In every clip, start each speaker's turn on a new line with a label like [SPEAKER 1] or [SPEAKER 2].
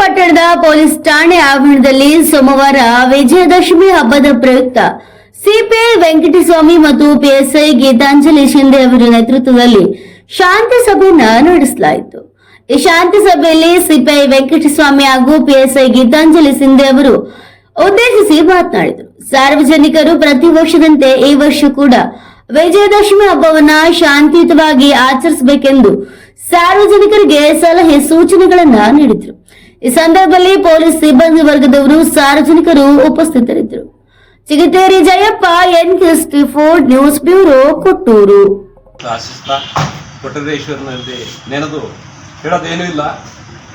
[SPEAKER 1] ಪಟ್ಟಣದ ಪೊಲೀಸ್ ಠಾಣೆ ಆವರಣದಲ್ಲಿ ಸೋಮವಾರ ವಿಜಯದಶಮಿ ಹಬ್ಬದ ಪ್ರಯುಕ್ತ ಸಿಪಿಐ ವೆಂಕಟಸ್ವಾಮಿ ಮತ್ತು ಪಿಎಸ್ಐ ಗೀತಾಂಜಲಿ ಶಿಂದೆ ಅವರ ನೇತೃತ್ವದಲ್ಲಿ ಶಾಂತಿ ಸಭೆಯನ್ನ ನಡೆಸಲಾಯಿತು. ಈ ಶಾಂತಿ ಸಭೆಯಲ್ಲಿ ಸಿಪಿಐ ವೆಂಕಟಸ್ವಾಮಿ ಹಾಗೂ ಪಿಎಸ್ಐ ಗೀತಾಂಜಲಿ ಸಿಂಧೆ ಅವರು ಉದ್ದೇಶಿಸಿ ಮಾತನಾಡಿದರು. ಸಾರ್ವಜನಿಕರು ಪ್ರತಿ ವರ್ಷದಂತೆ ಈ ವರ್ಷ ಕೂಡ ವಿಜಯದಶಮಿ ಹಬ್ಬವನ್ನ ಶಾಂತಿಯುತವಾಗಿ ಆಚರಿಸಬೇಕೆಂದು ಸಾರ್ವಜನಿಕರಿಗೆ ಸಲಹೆ ಸೂಚನೆಗಳನ್ನ ನೀಡಿದರು. ಈ ಸಂದರ್ಭದಲ್ಲಿ ಪೊಲೀಸ್ ಸಿಬ್ಬಂದಿ ವರ್ಗದವರು ಸಾರ್ವಜನಿಕರು ಉಪಸ್ಥಿತರಿದ್ದರು. Chigateri Jayappa N sixty four news bureau Kottur.
[SPEAKER 2] ಕೊಟ್ಟರೇಶ್ವರನಲ್ಲಿ ನೆನೆದು ಹೇಳೋದೇನೂ ಇಲ್ಲ.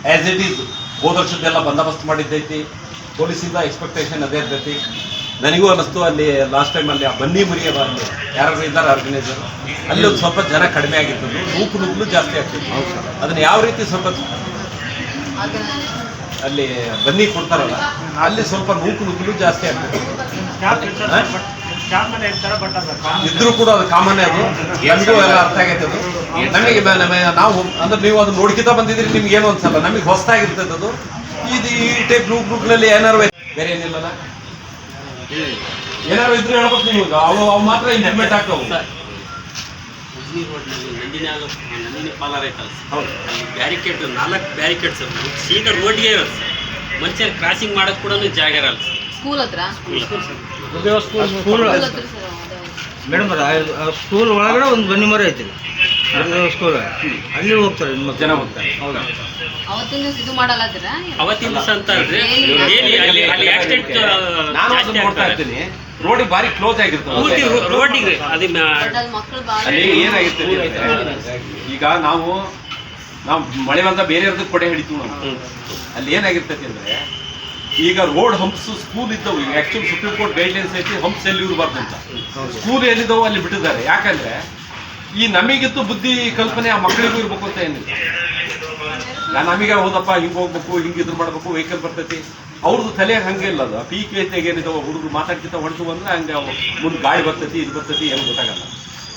[SPEAKER 2] ಆ್ಯಸ್ ಇಟ್ ಈಸ್ ಹೋದ ವರ್ಷದ್ದೆಲ್ಲ ಬಂದೋಬಸ್ತ್ ಮಾಡಿದ್ದೈತಿ. ಪೊಲೀಸಿಂದ ಎಕ್ಸ್ಪೆಕ್ಟೇಷನ್ ಅದೇ ಇರ್ತೈತಿ. ನನಗೂ ಅನ್ನಿಸ್ತು ಅಲ್ಲಿ ಲಾಸ್ಟ್ ಟೈಮ್ ಅಲ್ಲಿ ಆ ಬನ್ನಿ ಮುರಿಯ ಬಂದು ಯಾರು ಇದ್ದಾರೆ ಆರ್ಗನೈಸರ್ ಅಲ್ಲಿ ಒಂದು ಸ್ವಲ್ಪ ಜನ ಕಡಿಮೆ ಆಗಿರ್ತದೆ ನೂಕು ನುಗ್ಲು ಜಾಸ್ತಿ ಆಗ್ತಿತ್ತು. ಅದನ್ನ ಯಾವ ರೀತಿ ಸ್ವಲ್ಪ ಅಲ್ಲಿ ಬನ್ನಿ ಕೊಡ್ತಾರಲ್ಲ ಅಲ್ಲಿ ಸ್ವಲ್ಪ ನೂಕು ನುಗ್ಗಲು ಜಾಸ್ತಿ ಆಗ್ತದೆ. ಇದ್ರೂ ಕೂಡ ಅದು ಕಾಮನ್ ಅದು. ನಮಗೂ ಎಲ್ಲ ಅರ್ಥ ಆಗೈತೆ ಅದು. ನಮಗೆ ನಾವು ಅಂದ್ರೆ ನೀವು ಅದು ನೋಡ್ಕಿತಾ ಬಂದಿದ್ರಿ ನಿಮ್ಗೆ ಏನು ಅನ್ಸಲ್ಲ ನಮಗೆ ಹೊಸದಾಗಿರ್ತದೆ ಅದು. ಇದು ಈ ಟೈಪ್ ನೂಕ್ ನುಗ್ಗಲಲ್ಲಿ ಏನಾರು ಬೇರೆ ಏನಿಲ್ಲಲ್ಲ? ಏನಾರು ಇದ್ರೆ ಹೇಳ್ಬೇಕು ನಿಮ್ಗೆ. ಅವು ಅವು ಮಾತ್ರ ಹೆಲ್ಮೆಟ್ ಆಗ್ತಾವು
[SPEAKER 3] ಉಜ್ನಿ ರೋಡ್ನಲ್ಲಿ ನಂದಿನಿ ಆಗೋ ನಂದಿನಿ ಪಾಲರ್ ಐತಲ್ಲ ಸರ್.
[SPEAKER 2] ಹೌದು.
[SPEAKER 3] ಅಲ್ಲಿ ಬ್ಯಾರಿಕೇಡ್ ನಾಲ್ಕು ಬ್ಯಾರಿಕೇಡ್ ಸರ್ ಸೀದಾ ರೋಡ್ಗೆ ಇರೋದು ಸರ್. ಮನುಷ್ಯರು ಕ್ರಾಸಿಂಗ್ ಮಾಡೋಕೆ ಕೂಡ ಜಾಗ ಇರಲ್ಲ ಸರ್.
[SPEAKER 4] ಸ್ಕೂಲ್ ಹತ್ರ?
[SPEAKER 5] ಸ್ಕೂಲ್ ಮೇಡಮ್ ಸ್ಕೂಲ್ ಒಳಗಡೆ ಒಂದು ಬನ್ನಿ ಮರ ಐತಿ. ಸ್ಕೂಲ್ ಅಲ್ಲಿ. ಹೋಗ್ತಾರೆ ನಿಮ್ಮ
[SPEAKER 2] ಜನ ಹೋಗ್ತಾರೆ.
[SPEAKER 5] ಹೌದಾ.
[SPEAKER 4] ಅವತ್ತಿನ ದಿವಸ ಇದು ಮಾಡಲ್ಲತ್ತಿರ
[SPEAKER 3] ಅವತ್ತಿನ ದಿವಸ ಅಂತ ಅಲ್ಲಿ ಆಕ್ಸಿಡೆಂಟ್
[SPEAKER 2] ನಾನು ನೋಡ್ತಾ ಇರ್ತೀನಿ. ರೋಡಿಗೆ ಬಾರಿ ಕ್ಲೋಸ್ ಆಗಿರ್ತದೆ.
[SPEAKER 3] ಪೂರ್ತಿ ರೋಡಿಗೆ ಅದು
[SPEAKER 4] ಅಲ್ಲಿ
[SPEAKER 2] ಏನಾಗಿರ್ತದೆ ಅಂದ್ರೆ, ಈಗ ನಾವು ನಾವು ಮಳೆ ಬಂದ ಬೇರೆಯವ್ರದ್ದು ಕೊಡೆ ಹಿಡಿತೀವಿ ನಾವು. ಅಲ್ಲಿ ಏನಾಗಿರ್ತೈತಿ ಅಂದ್ರೆ ಈಗ ರೋಡ್ ಹಂಪ್ಸ್ ಸ್ಕೂಲ್ ಇದ್ದವು. ಈಗ ಆಕ್ಚುಲಿ ಸುಪ್ರೀಂ ಕೋರ್ಟ್ ಗೈಡ್ಲೈನ್ಸ್ ಐತಿ ಹಂಪ್ಸ್ ಎಲ್ಲಿ ಇರಬಾರ್ದು ಅಂತ. ಸ್ಕೂಲ್ ಎಲ್ಲಿದ್ದವು ಅಲ್ಲಿ ಬಿಟ್ಟಿದ್ದಾರೆ. ಯಾಕಂದ್ರೆ ಈ ನಮಗಿತ್ತು ಬುದ್ಧಿ ಕಲ್ಪನೆ ಆ ಮಕ್ಕಳಿಗೂ ಇರ್ಬೇಕು ಅಂತ ಏನಿಲ್ಲ. ನಾನು ನಮಗೆ ಹೋದಪ್ಪ ಹಿಂಗೆ ಹೋಗ್ಬೇಕು ಹಿಂಗೆ ಇದ್ರ ಮಾಡ್ಬೇಕು ವೆಹಿಕಲ್ ಬರ್ತೈತಿ. ಅವ್ರದ್ದು ತಲೆ ಹಂಗೆ ಇಲ್ಲ ಅದು. ಪೀಕ್ ಕೆ ಏನಿದಾವ ಹುಡುಗರು ಮಾತಾಡ್ಕಿಂತ ಹೊಡೆದು ಬಂದ್ರೆ ಹಂಗೆ ಮುಂದೆ ಗಾಳಿ ಬರ್ತೈತಿ, ಇದು ಬರ್ತೈತಿ, ಏನು ಗೊತ್ತಾಗಲ್ಲ.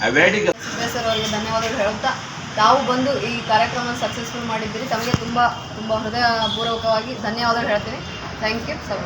[SPEAKER 2] ಆ ವೇಡಿಗೆ
[SPEAKER 4] ಸರ್ ಅವರಿಗೆ ಧನ್ಯವಾದಗಳು ಹೇಳ್ತಾ, ತಾವು ಬಂದು ಈ ಕಾರ್ಯಕ್ರಮ ಸಕ್ಸಸ್ಫುಲ್ ಮಾಡಿದ್ದೀರಿ. ತಮಗೆ ತುಂಬ ತುಂಬ ಹೃದಯಪೂರ್ವಕವಾಗಿ ಧನ್ಯವಾದಗಳು ಹೇಳ್ತೀನಿ. Thank you sir